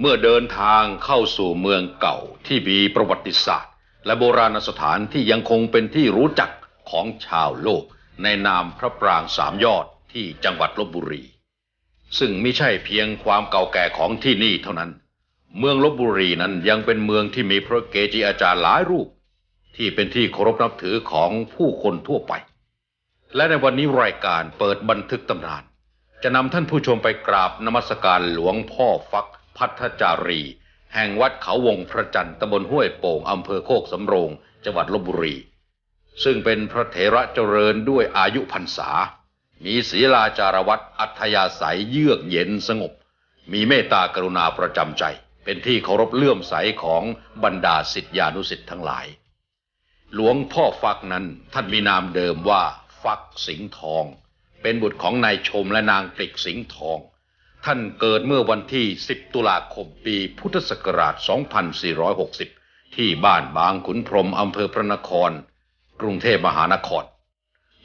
เมื่อเดินทางเข้าสู่เมืองเก่าที่มีประวัติศาสตร์ และโบราณสถานที่ยังคงเป็นที่รู้จักของชาวโลก ในนามพระปรางสามยอดที่จังหวัดลบบุรี ซึ่งไม่ใช่เพียงความเก่าแก่ของที่นี่เท่านั้น เมืองลบบุรีนั้นยังเป็นเมืองที่มีพระเกจิอาจารย์หลายรูป ที่เป็นที่เคารพนับถือของผู้คนทั่วไป และในวันนี้รายการเปิดบันทึกตำนาน จะนำท่านผู้ชมไปกราบนมัสการหลวงพ่อฟัก พัทจารี แห่งวัดเขาวงพระจันทร์ตำบลห้วยโป่งอำเภอโคกสำโรง จังหวัดลบบุรี ซึ่งเป็นพระเถระเจริญด้วยอายุพรรษา มีศีลาจารวัตอัธยาศัยเยือกเย็นสงบ มีเมตตากรุณาประจำใจ เป็นที่เคารพเลื่อมใสของบรรดาสิทธิานุสิทธิ์ทั้งหลาย หลวงพ่อฟักนั้นท่านมีนามเดิมว่าฟักสิงห์ทอง เป็นบุตรของนายชมและนางกลิกสิงห์ทอง ท่านเกิดเมื่อวันที่ 10 ตุลาคมปีพุทธศักราช 2460 ที่บ้านบางขุนพรหมอำเภอพระนคร กรุงเทพมหานคร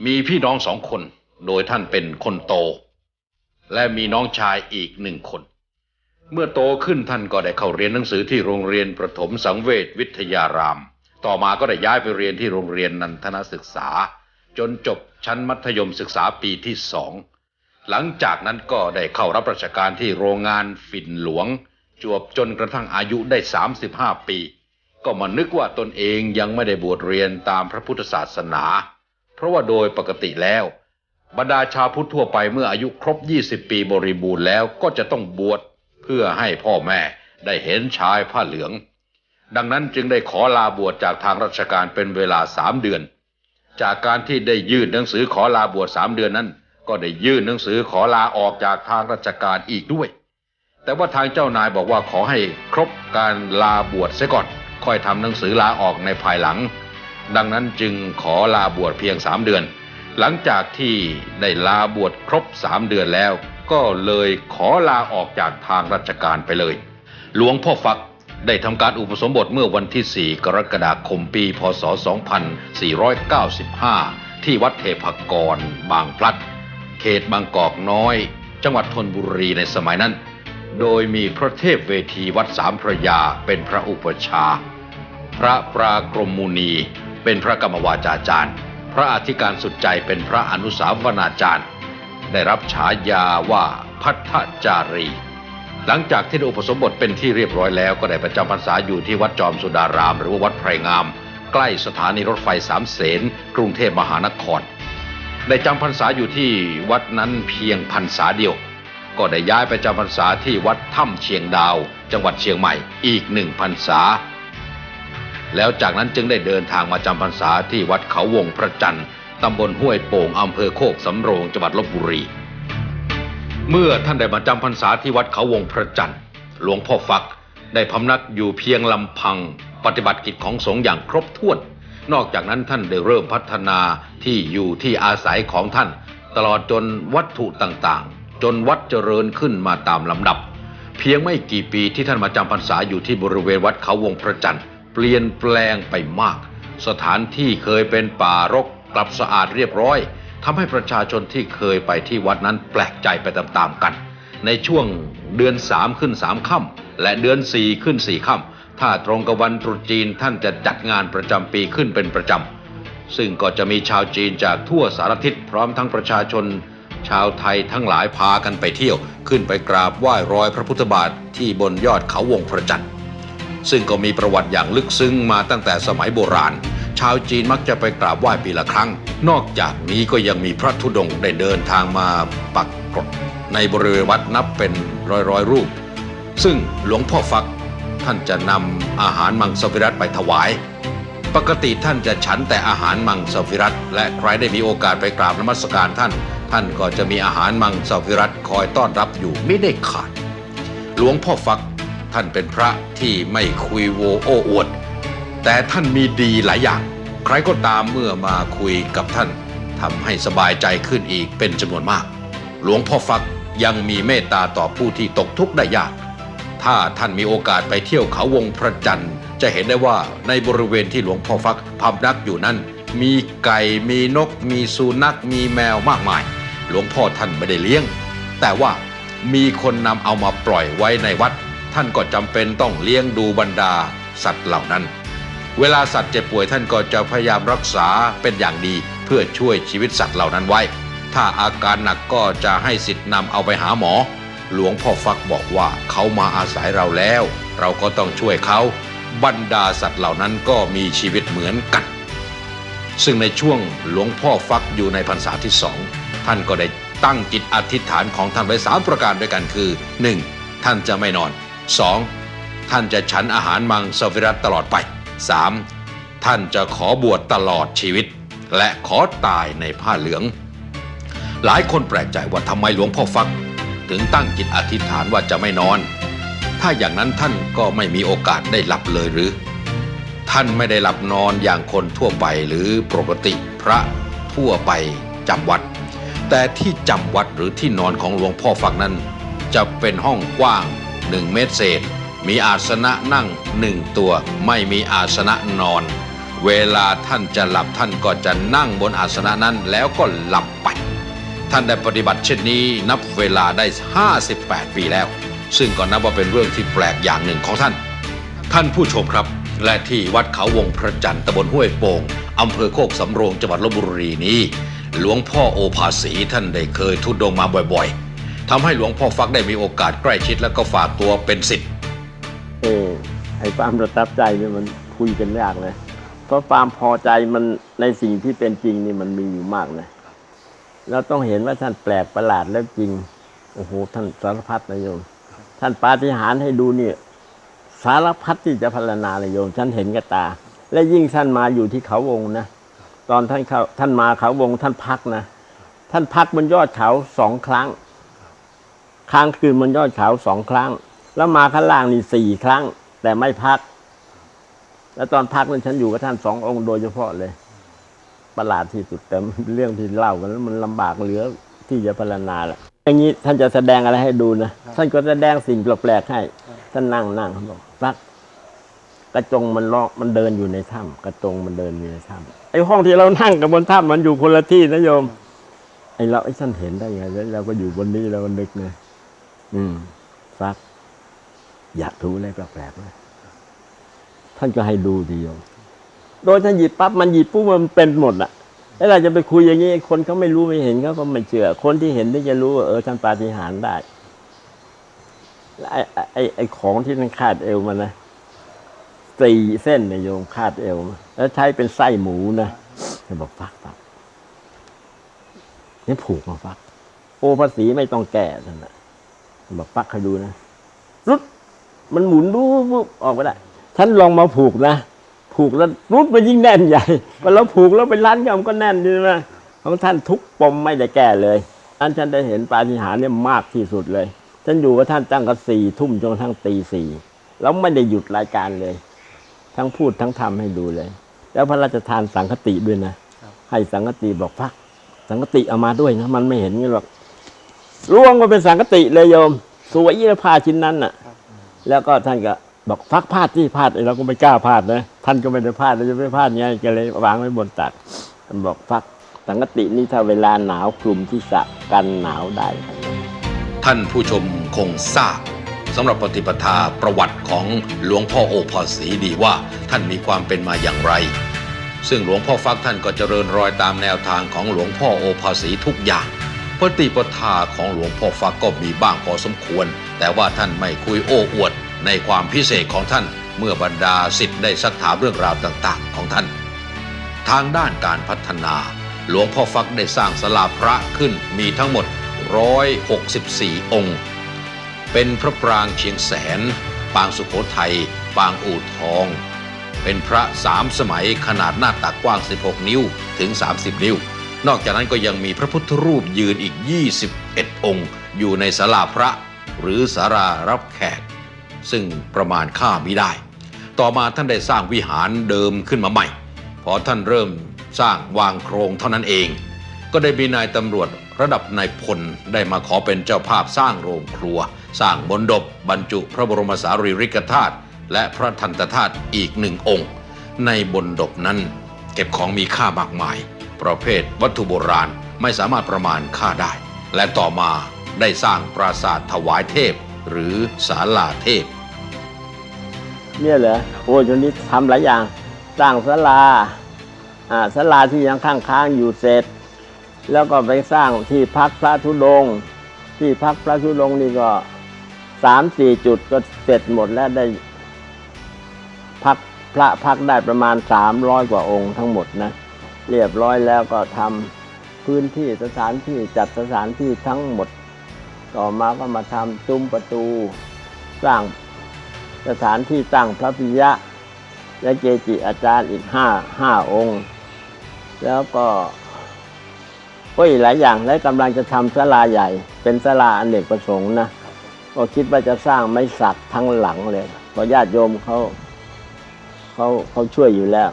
มีพี่น้องสองคน โดยท่านเป็นคนโต และมีน้องชายอีกหนึ่งคน เมื่อโตขึ้นท่านก็ได้เข้าเรียนหนังสือที่โรงเรียนประถมสังเวชวิทยาราม ต่อมาก็ได้ย้ายไปเรียนที่โรงเรียนนันทนศึกษา จนจบชั้นมัธยมศึกษาปีที่สอง หลังจากนั้นก็ได้เข้ารับราชการที่โรงงานฝิ่นหลวง จวบจนกระทั่งอายุได้ 35 ปี ก็มานึกว่าตนเองยังไม่ได้บวชเรียนตามพระพุทธศาสนา เพราะว่าโดยปกติแล้ว บรรดาชาวพุทธทั่วไปเมื่ออายุครบ 20 ปีบริบูรณ์แล้วก็จะต้องบวชเพื่อให้พ่อแม่ได้เห็นชายผ้าเหลือง ดังนั้นจึงได้ขอลาบวชจากทางราชการเป็นเวลาสามเดือน จากการที่ได้ยื่นหนังสือขอลาบวชสามเดือนนั้น ก็ได้ยื่นหนังสือขอลาออกจากทางราชการอีกด้วย แต่ว่าทางเจ้านายบอกว่าขอให้ครบการลาบวชเสียก่อน ค่อยทำหนังสือลาออกในภายหลัง ดังนั้นจึงขอลาบวชเพียงสามเดือน หลังจากที่ได้ลาบวชครบสามเดือนแล้ว ก็เลยขอลาออกจากทางราชการไปเลย หลวงพ่อฟักได้ทำการอุปสมบทเมื่อวันที่ 4 กรกฎาคมปี พศ 2495 ที่วัดเทพกรบางพลัด เขตบางกอกน้อย จังหวัดธนบุรีในสมัยนั้น โดยมีพระเทพเวทีวัดสามพระยาเป็นพระอุปชา พระปรากรมมุนีเป็นพระกรรมวาจาจารย์ พระอธิการสุดใจเป็นพระอนุสาวนาจารย์ ได้รับฉายาว่าพัทธจารี หลังจากที่ได้อุปสมบทเป็นที่เรียบร้อยแล้วก็ได้ประจำพรรษาอยู่ที่วัดจอมสุดาราม หรือว่าวัดไพรงาม ใกล้สถานีรถไฟสามเสนกรุงเทพมหานคร ได้จำพรรษาอยู่ที่วัดนั้นเพียงพรรษาเดียว ก็ได้ย้ายไปจำพรรษาที่วัดถ้ำเชียงดาว จังหวัดเชียงใหม่อีกหนึ่งพรรษา แล้วจากนั้นจึงได้เดินทางมาจำพรรษาที่วัดเขาวงพระจันทร์ตำบลห้วยโป่งอำเภอโคกสำโรงจังหวัดลบบุรี เมื่อท่านได้มาจำพรรษาที่วัดเขาวงพระจันทร์หลวงพ่อฟักได้พำนักอยู่เพียงลำพัง ปฏิบัติกิจของสงฆ์อย่างครบถ้วน นอกจากนั้นท่านได้เริ่มพัฒนาที่อยู่ที่อาศัยของท่าน ตลอดจนวัตถุต่างๆ จนวัดเจริญขึ้นมาตามลำดับ เพียงไม่กี่ปีที่ท่านมาจำพรรษาอยู่ที่บริเวณวัดเขาวงพระจันทร์เปลี่ยนแปลงไปมาก สถานที่เคยเป็นป่ารกกลับสะอาดเรียบร้อยทำให้ประชาชนที่เคยไปที่วัดนั้นแปลกใจไปตามๆกัน ในช่วงเดือนสามขึ้นสามค่ำและเดือนสี่ขึ้นสี่ค่ำ ถ้าตรงกับวันตรุษจีนท่านจะจัดงานประจำปีขึ้นเป็นประจำ ซึ่งก็จะมีชาวจีนจากทั่วสารทิศพร้อมทั้งประชาชน ชาวไทยทั้งหลายพากันไปเที่ยว ขึ้นไปกราบไหว้รอยพระพุทธบาทที่บนยอดเขาวงพระจันทร์ซึ่งก็มีประวัติอย่างลึกซึ้งมาตั้งแต่สมัยโบราณ ชาวจีนมักจะไปกราบไหว้ปีละครั้ง นอกจากนี้ก็ยังมีพระธุดงค์ได้เดินทางมาปักกรดในบริเวณวัดนับเป็นร้อยร้อยรูป ซึ่งหลวงพ่อฟัก ท่านจะนำอาหารมังสวิรัตไปถวาย ปกติท่านจะฉันแต่อาหารมังสวิรัตและใครได้มีโอกาสไปกราบนมัสการท่าน ท่านก็จะมีอาหารมังสวิรัตคอยต้อนรับอยู่ไม่ได้ขาด หลวงพ่อฟักท่านเป็นพระที่ไม่คุยโวโอ้อวด แต่ท่านมีดีหลายอย่าง ใครก็ตามเมื่อมาคุยกับท่านทำให้สบายใจขึ้นอีกเป็นจำนวนมาก หลวงพ่อฟักยังมีเมตตาต่อผู้ที่ตกทุกข์ได้ยาก ถ้าท่านมีโอกาสไปเที่ยวเขาวงพระจันทร์ จะเห็นได้ว่าในบริเวณที่หลวงพ่อฟักพำนักอยู่นั้น มีไก่มีนก มีสุนัขมีแมวมากมาย หลวงพ่อท่านไม่ได้เลี้ยง แต่ว่ามีคนนำเอามาปล่อยไว้ในวัด ท่านก็จำเป็นต้องเลี้ยงดูบรรดาสัตว์เหล่านั้น เวลาสัตว์เจ็บป่วยท่านก็จะพยายามรักษาเป็นอย่างดีเพื่อช่วยชีวิตสัตว์เหล่านั้นไว้ ถ้าอาการหนักก็จะให้สิทธิ์นำเอาไปหาหมอ หลวงพ่อฟักบอกว่าเขามาอาศัยเราแล้ว เราก็ต้องช่วยเขาบรรดาสัตว์เหล่านั้นก็มีชีวิตเหมือนกัน ซึ่งในช่วงหลวงพ่อฟักอยู่ในพรรษาที่สองท่านก็ได้ตั้งจิตอธิษฐานของท่านไว้สามประการด้วยกันคือ 1. ท่านจะไม่นอน 2. ท่านจะฉันอาหารมังสวิรัตตลอดไป 3. ท่านจะขอบวชตลอดชีวิต และขอตายในผ้าเหลือง หลายคนแปลกใจว่าทำไมหลวงพ่อฟัก ถึงตั้งจิตอธิษฐานว่าจะไม่นอน ถ้าอย่างนั้นท่านก็ไม่มีโอกาสได้หลับเลยหรือ ท่านไม่ได้หลับนอนอย่างคนทั่วไปหรือปกติพระทั่วไปจำวัด แต่ที่จำวัดหรือที่นอนของหลวงพ่อฟักนั้น จะเป็นห้องกว้างหนึ่งเมตรเศษ มีอาสนะนั่งหนึ่งตัวไม่มีอาสนะนอน เวลาท่านจะหลับท่านก็จะนั่งบนอาสนะนั้นแล้วก็หลับไป ท่านได้ปฏิบัติเช่นนี้นับเวลาได้ 58 ปีแล้ว ซึ่งก็นับว่าเป็นเรื่องที่แปลกอย่างหนึ่งของท่าน ท่านผู้ชมครับ และที่วัดเขาวงพระจันทร์ตำบลห้วยโป่งอำเภอโคกสำโรงจังหวัดลบบุรีนี้ หลวงพ่อโอภาสีท่านได้เคยทุดดงมาบ่อยๆทำให้หลวงพ่อฟักได้มีโอกาสใกล้ชิดและก็ฝากตัวเป็นศิษย์เออไอ้ความประทับใจเนี่ยมันคุยกันยากเลยเพราะความพอใจมันในสิ่งที่เป็นจริงนี่มันมีอยู่มากเลย เราต้องเห็นว่าท่านแปลกประหลาดแล้วจริง โอ้โห ท่านสารพัดนะโยม ท่านปาฏิหาริย์ให้ดูเนี่ยสารพัดที่จะพรรณนาเลยโยม ฉันเห็นกับตา และยิ่งท่านมาอยู่ที่เขาวงนะ ตอนท่านเขาท่านมาเขาวงท่านพักนะ ท่านพักบนยอดเขาสองครั้ง ค้างคืนบนยอดเขาสองครั้ง แล้วมาข้างล่างนี่สี่ครั้ง แต่ไม่พัก แล้วตอนพักนั้นฉันอยู่กับท่านสององค์โดยเฉพาะเลย ประหลาดที่สุด แต่เรื่องที่เล่ากันแล้วมันลำบากเหลือที่จะพรรณนาแหละอย่างนี้ท่านจะแสดงอะไรให้ดูนะท่านก็แสดงสิ่งแปลกๆให้ท่านนั่งนั่งเขาบอกสักกระจงมันลอกมันเดินอยู่ในถ้ำกระจงมันเดินอยู่ในถ้ำไอ้ห้องที่เรานั่งกับบนถ้ำมันอยู่คนละที่นะโยม ไอ้เราไอ้ท่านเห็นได้ไงแล้วเราก็อยู่บนนี้เราก็นึกเลยอืมฟัก อยากรู้อะไรแปลกๆนะท่านก็ให้ดูทีโยม โดยท่านหยิบปั๊บมันหยิบปุ๊บมันเป็นหมดอะแล้วเราจะไปคุยอย่างนี้คนเขาไม่รู้ไม่เห็นเขาก็ไม่เชื่อ คนที่เห็นที่จะรู้ว่าเออท่านปาฏิหาริย์ได้ไอ้ไอ้ไอ้ของที่ท่านคาดเอวมันนะสี่เส้นนะโยมคาดเอวมาแล้วใช้เป็นไส้หมูนะท่าบอกฟักฟักนี่ผูกมาฟัก โอภาษีไม่ต้องแก่ท่านนะท่าบอกฟักให้ดูนะรุดมันหมุนรูปออกไปได้ฉันลองมาผูกนะ ผูกแล้วรุดมันยิ่งแน่นใหญ่พอเราผูกแล้วไปรัดยอมก็แน่นใช่ไหมของท่านทุกปมไม่ได้แก้เลยอันฉันได้เห็นปาฏิหาริย์เนี่ยมากที่สุดเลยฉันอยู่กับท่านตั้งแต่สี่ทุ่มจนกระทั่งตีสี่แล้วไม่ได้หยุดรายการเลย ทั้งพูดทั้งทำให้ดูเลย แล้วพระราชทานสังคติด้วยนะให้สังคติบอกพักสังคติเอามาด้วยนะมันไม่เห็นงี้หรอกร่วงมาเป็นสังคติเลยโยม สวยยี่ผ้าชิ้นนั้นน่ะ แล้วก็ท่านก็ บอกฟักพลาดที่พลาดไอ้เราก็ไม่กล้าพลาดนะท่านก็ไม่ได้พลาดเราจะไม่พลาดไงก็เลยวางไว้บนตักท่านบอกฟักสังกตินี่ถ้าเวลาหนาวคลุมที่สะกันหนาวได้ ท่านผู้ชมคงทราบสำหรับปฏิปทาประวัติของหลวงพ่อโอภาสีดีว่าท่านมีความเป็นมาอย่างไร ซึ่งหลวงพ่อฟักท่านก็เจริญรอยตามแนวทางของหลวงพ่อโอภาสีทุกอย่างปฏิปทาของหลวงพ่อฟักก็มีบ้างพอสมควร แต่ว่าท่านไม่คุยโอ้อวด ในความพิเศษของท่านเมื่อบรรดาสิทธิ์ได้สักถามเรื่องราวต่างๆ ของท่าน ทางด้านการพัฒนา หลวงพ่อฟักได้สร้างศาลาพระขึ้นมีทั้งหมด 164 องค์ เป็นพระปรางเชียงแสน ปางสุโขทัย ปางอู่ทอง เป็นพระสามสมัยขนาดหน้าตักกว้าง 16 นิ้วถึง 30 นิ้ว นอกจากนั้นก็ยังมีพระพุทธรูปยืนอีก 21 องค์ อยู่ในศาลาพระหรือศาลารับแขก ซึ่งประมาณค่าไม่ได้ ต่อมาท่านได้สร้างวิหารเดิมขึ้นมาใหม่ พอท่านเริ่มสร้างวางโครงเท่านั้นเอง ก็ได้มีนายตำรวจระดับนายพลได้มาขอเป็นเจ้าภาพสร้างโรงครัว สร้างมณฑปบรรจุพระบรมสารีริกธาตุและพระทันตธาตุอีกหนึ่งองค์ ในบนดบนั้น เก็บของมีค่ามากมาย ประเภทวัตถุโบราณไม่สามารถประมาณค่าได้ และต่อมาได้สร้างปราสาทถวายเทพ หรือศาลาเทพ เนี่ยเหรอโอ้ยช่วงนี้ทำหลายอย่าง สร้างศาลาอ่าศาลาที่ยังค้างๆอยู่เสร็จ แล้วก็ไปสร้างที่พักพระธุดงค์ที่พักพระธุดงค์นี่ก็สามสี่จุดก็เสร็จหมดแล้วได้พักพระพักได้ประมาณสามร้อยกว่าองค์ทั้งหมดนะ เรียบร้อยแล้วก็ทำพื้นที่สถานที่จัดสถานที่ทั้งหมด ต่อมาก็มาทำซุ้มประตู สร้างสถานที่ตั้งพระพิยะ และเกจิอาจารย์อีกห้าห้าองค์ แล้วก็ก็อีกหลายอย่างและกำลังจะทำศาลาใหญ่ เป็นศาลาอเนกประสงค์นะก็คิดว่าจะสร้างไม้สักทั้งหลังเลยเพราะญาติโยมเขาเขาเขาช่วยอยู่แล้ว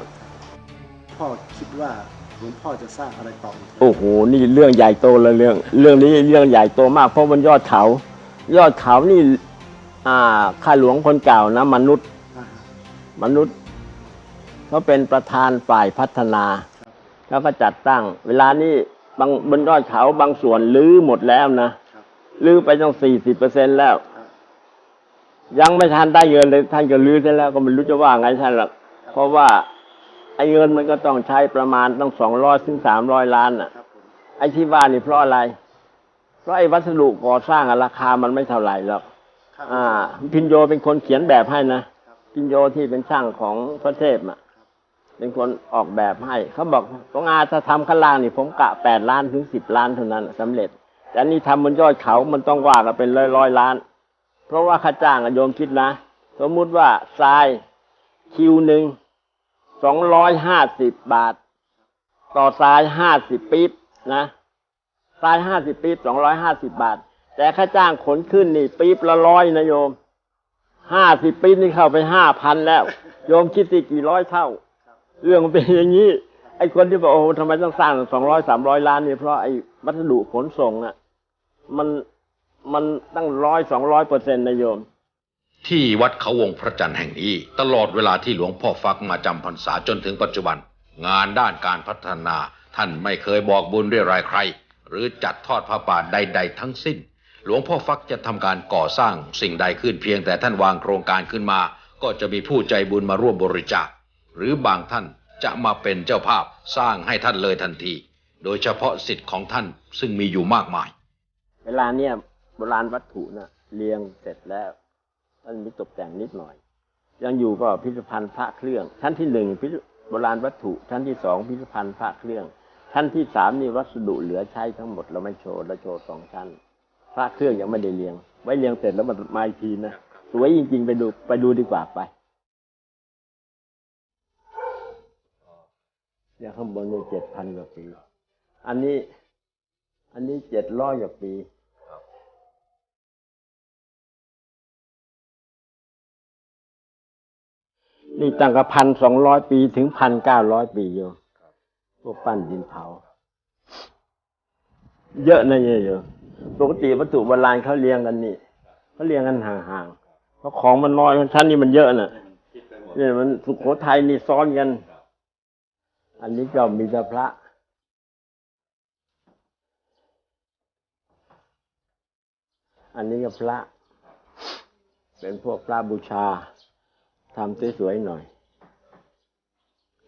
พ่อคิดว่า หลวงพ่อจะสร้างอะไรต่ออีกโอ้โห นี่เรื่องใหญ่โตเลยเรื่อง เรื่องนี้เรื่องใหญ่โตมาก เพราะบนยอดเขา ยอดเขานี่ อ่าข้าหลวงคนเก่านะ มนุษย์ อ่าฮะมนุษย์เขาเป็นประธานฝ่ายพัฒนา แล้วก็จัดตั้ง เวลานี้บางบนยอดเขาบางส่วนลื้อหมดแล้วนะ ครับลื้อไปตั้งสี่สิบเปอร์เซ็นแล้ว ครับยังไม่ทันได้เงินเลยท่านก็ลื้อไปแล้วก็ไม่รู้จะว่าไงท่านหรอกเพราะว่า ไอ้เงินมันก็ต้องใช้ประมาณต้องสองร้อยถึงสามร้อยล้านน่ะครับผมไอ้ที่ว่านี่เพราะอะไร เพราะไอ้วัสดุก่อสร้างอะราคามันไม่เท่าไหร่หรอกครับอ่า พินโยเป็นคนเขียนแบบให้นะพินโยที่เป็นช่างของพระเทพอะ เป็นคนออกแบบให้ เขาบอกต้องอาถ้าทำข้างล่างนี่ผมกะแปดล้านถึงสิบล้านเท่านั้นสำเร็จ แต่อันนี่ทำบนยอดเขา มันต้องว่ากันเป็นร้อยร้อยๆล้าน เพราะว่าค่าจ้างอะโยมคิดนะ สมมุติว่าทรายคิวหนึ่ง สองร้อยห้าสิบบาท ต่อทรายห้าสิบปี๊บนะทรายห้าสิบปี๊บสองร้อยห้าสิบบาท แต่ค่าจ้างขนขึ้นนี่ปี๊บละร้อยนะโยมห้าสิบปี๊บนี่เข้าไปห้าพันแล้ว โยมคิดสิกี่ร้อยเท่า เรื่องมันเป็นอย่างนี้ ไอ้คนที่บอกโอ้ทำไมต้องสร้างสองร้อยสามร้อยล้านนี่เพราะไอ้วัสดุขนส่งอะ มันมันตั้งร้อยสองร้อยเปอร์เซ็นต์นะโยม ที่วัดเขาวงพระจันทร์แห่งนี้ ตลอดเวลาที่หลวงพ่อฟักมาจำพรรษาจนถึงปัจจุบัน งานด้านการพัฒนา ท่านไม่เคยบอกบุญเรียรายใคร หรือจัดทอดพระป่าใด ๆ ทั้งสิ้น หลวงพ่อฟักจะทำการก่อสร้างสิ่งใดขึ้นเพียงแต่ท่านวางโครงการขึ้นมา ก็จะมีผู้ใจบุญมาร่วมบริจาคหรือบางท่านจะมาเป็นเจ้าภาพสร้างให้ท่านเลยทันที โดยเฉพาะสิทธิ์ของท่านซึ่งมีอยู่มากมาย เวลาเนี่ยโบราณวัตถุน่ะเรียงเสร็จแล้ว มันมีตกแต่งนิดหน่อย ยังอยู่ก็พิพิธภัณฑ์พระเครื่อง ชั้นที่หนึ่งพิพิธโบราณวัตถุ ชั้นที่สองพิพิธภัณฑ์พระเครื่อง ชั้นที่สามนี่วัสดุเหลือใช้ทั้งหมดเราไม่โชว์เราโชว์สองชั้น พระเครื่องยังไม่ได้เรียง ไว้เรียงเสร็จแล้วมันมาอีกทีนะสวยจริง ๆ ไปดูไปดูดีกว่าไปอย่างข้างบนนี่เจ็ดพันกว่าปี อันนี้ อันนี้เจ็ดร้อยกว่าปี นี่ตั้งแต่พันสองร้อยปีถึงพันเก้าร้อยปีโยมพวกปั้นดินเผา เยอะนะเนี่ยโยปกติวัตถุโบราณเขาเรียงกันนี่เขาเรียงกันห่างๆเพราะของมันน้อยชั้นนี้มันเยอะน่ะเนี่ยมันสุโขทัยนี่ซ้อนกัน อันนี้ก็มีแต่พระอันนี้ก็พระ เป็นพวกพระบูชา ทำสวยๆหน่อย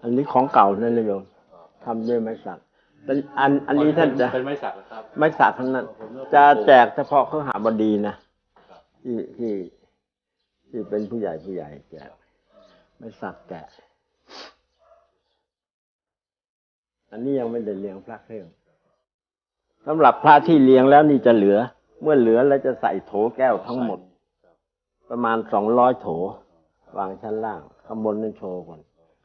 อันนี้ของเก่านั่นเลยโยมทำด้วยไม้สักแต่อันอันนี้ท่านจะเป็นไม้สักครับ ไม้สักทั้งนั้น จะแจกเฉพาะเขาหาบดีนะที่ที่ที่เป็นผู้ใหญ่ผู้ใหญ่แจกไม้สักแกะอันนี้ยังไม่ได้เลี้ยงพระเครื่องสำหรับพระที่เลี้ยงแล้วนี่จะเหลือ เมื่อเหลือแล้วจะใส่โถแก้วทั้งหมด ประมาณสองร้อยโถ วางชั้นล่าง ข้างบนนั่นโชว์ก่อน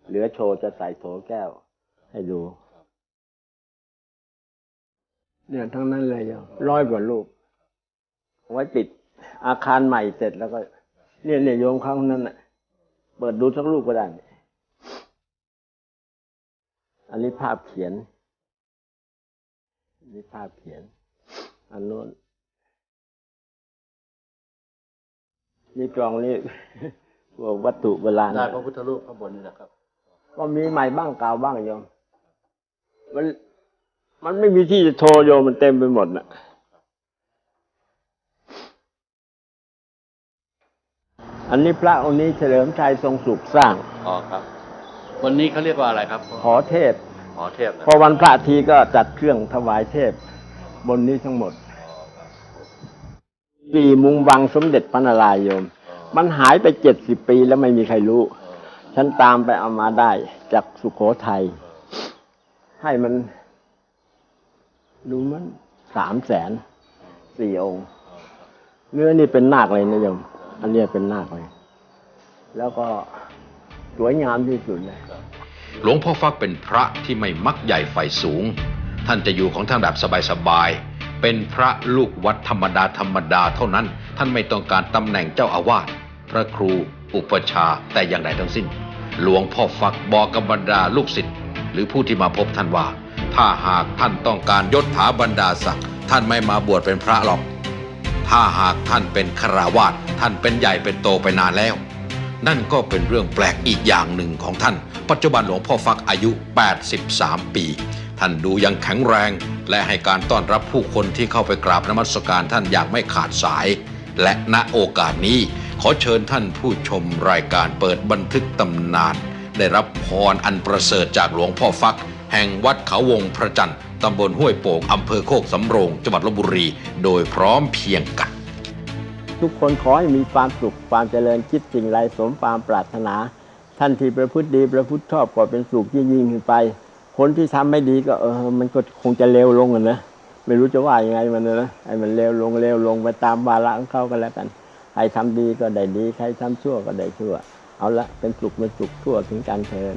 เหลือโชว์จะใส่โถแก้ว ให้ดู เนี่ยทั้งนั้นเลยโยมร้อยกว่ารูป ไว้ติดอาคารใหม่เสร็จแล้วก็ เนี่ยเนี่ยโยมเขานั้นน่ะ เปิดดูสักรูปก็ได้ อันนี้ภาพเขียน อันนี้ภาพเขียน อันโน้นนี่กล่องนี่ พวกวัตถุโบราณได้พระพุทธรูปข้างบนนี่นะครับ ก็มีใหม่บ้างเก่าบ้างโยม มัน มันไม่มีที่จะโชว์โยมมันเต็มไปหมดน่ะอันนี้พระองค์นี้เฉลิมชัยทรงสุขสร้าง อ๋อครับ วันนี้เขาเรียกว่าอะไรครับขอเทพหอเทพนะพอวันพระทีก็จัดเครื่องถวายเทพ บนนี้ทั้งหมด ปีมุงวังสมเด็จพระนารายณ์โยม มันหายไปเจ็ดสิบปีแล้วไม่มีใครรู้ ฉันตามไปเอามาได้จากสุขโขทัย ให้มันรู้มันสามแสนสี่องค์ เนื้อนี่เป็นนาคเลยนะโยม อันนี้เป็นนาคเลย แล้วก็สวยงามที่สุดเลย หลวงพ่อฟักเป็นพระที่ไม่มักใหญ่ไฟสูง ท่านจะอยู่ของท่านแบบสบายๆ เป็นพระลูกวัดธรรมดาธรรมดาเท่านั้น ท่านไม่ต้องการตำแหน่งเจ้าอาวาส พระครูอุปชาแต่อย่างใดทั้งสิ้น หลวงพ่อฟักบอกกับบรรดาลูกศิษย์หรือผู้ที่มาพบท่านว่า ถ้าหากท่านต้องการยศถาบรรดาศักดิ์ท่านไม่มาบวชเป็นพระหรอก ถ้าหากท่านเป็นคราวาสท่านเป็นใหญ่เป็นโตไปนานแล้ว นั่นก็เป็นเรื่องแปลกอีกอย่างหนึ่งของท่าน ปัจจุบันหลวงพ่อฟักอายุ 83 ปี ท่านดูยังแข็งแรง และให้การต้อนรับผู้คนที่เข้าไปกราบนมัสการท่านอย่างไม่ขาดสาย และณโอกาสนี้ ขอเชิญท่านผู้ชมรายการเปิดบันทึกตำนาน ได้รับพรอันประเสริฐจากหลวงพ่อฟัก แห่งวัดเขาวงพระจันทร์ตำบลห้วยโป่งอำเภอโคกสำโรง จังหวัดลบบุรี โดยพร้อมเพียงกัน ทุกคนขอให้มีความสุขความเจริญคิดสิ่งไรสมความปรารถนา ท่านที่ประพฤติดีประพฤติชอบก็เป็นสุขยิ่งยิ่งขึ้นไป คนที่ทำไม่ดีก็เออมันก็คงจะเลวลงอะนะไม่รู้จะว่ายังไงมันนะไอ้มันเลวลงเลวลงไปตามวาระของเขาก็แล้วกัน ใครทำดีก็ได้ดีใครทำชั่วก็ได้ชั่วเอาละเป็นสุขเป็นสุขทั่วถึงการเทิน